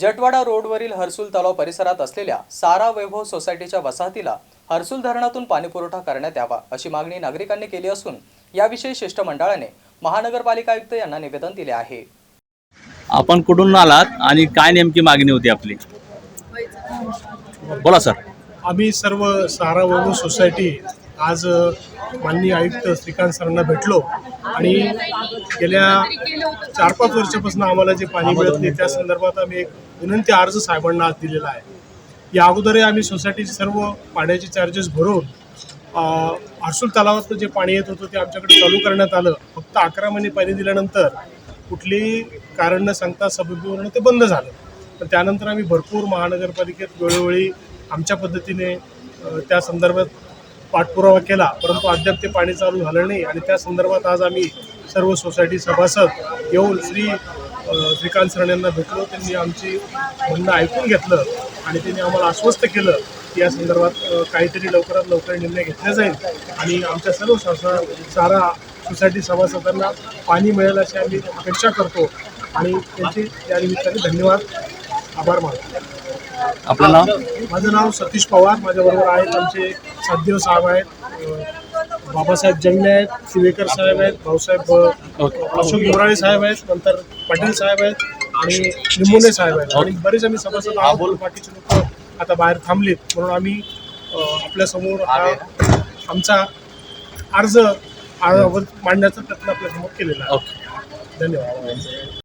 जटवाडा रोडवरील हर्सुल तलाव परिसरात असलेल्या सारा वैभव सोसायटीच्या वसाहतीला हर्सुल धरणातून पाणीपुरवठा करण्यात यावा अशी मागणी नागरिकांनी केली असून याविषयी शिष्टमंडळाने महानगरपालिका आयुक्त यांना निवेदन दिले आहे. आपण कुठून आलात आणि काय नेमकी मागणी होती आपली? बोला सर. आम्ही सर्व सहारा वैभव सोसायटी आज माननीय आयुक्त श्रीकांत सरांना भेटलो आणि गेल्या चार पाच वर्षापासून आम्हाला जे पाणी मिळत नाही त्या संदर्भात आम्ही एक विनंती अर्ज साहेबांना आज दिलेला आहे. या अगोदरही आम्ही सोसायटीचे सर्व पाण्याचे चार्जेस भरून अ, हर्सुल तलावातलं जे पाणी येत होतं ते आमच्याकडे चालू करण्यात आलं. फक्त अकरा महिने पाणी दिल्यानंतर कुठलीही कारण न सांगता सबबीवरून ते बंद झालं. पण त्यानंतर आम्ही भरपूर महानगरपालिकेत वेळोवेळी आमच्या पद्धतीने त्या संदर्भात पाठपुरावा केला परंतु अद्याप ते पाणी चालू झालं नाही. आणि त्या संदर्भात आज आम्ही सर्व सोसायटी सभासद येऊन श्री श्रीकांत सरण यांना भेटलो. त्यांनी आमची म्हणणं ऐकून घेतलं आणि त्यांनी आम्हाला आश्वस्त केलं की या संदर्भात काहीतरी लवकरात लवकर निर्णय घेतला जाईल. आणि आमच्या सर्व शासा सारा सोसायटी सभासदांना पाणी मिळेल अशी आम्ही अपेक्षा करतो. आणि त्यांची त्यानिमित्ताने धन्यवाद. आभार मानतो. आपलं नाव? माझं नाव सतीश पवार. माझ्याबरोबर आहेत आमचे सातदेव साहेब आहेत. बाबासाहेब जंगले आहेत शिवेकर साहेब आहेत भाऊसाहेब अशोक युवराळे साहेब आहेत नंतर पाटील साहेब आहेत आणि निमोने साहेब आहेत. आणि बरेच आम्ही सभासद आहोत बाकीचे लोक आता बाहेर थांबलेत. म्हणून आम्ही आपल्यासमोर आमचा अर्ज मांडण्याचा प्रयत्न आपल्यासमोर केलेला आहे. धन्यवाद.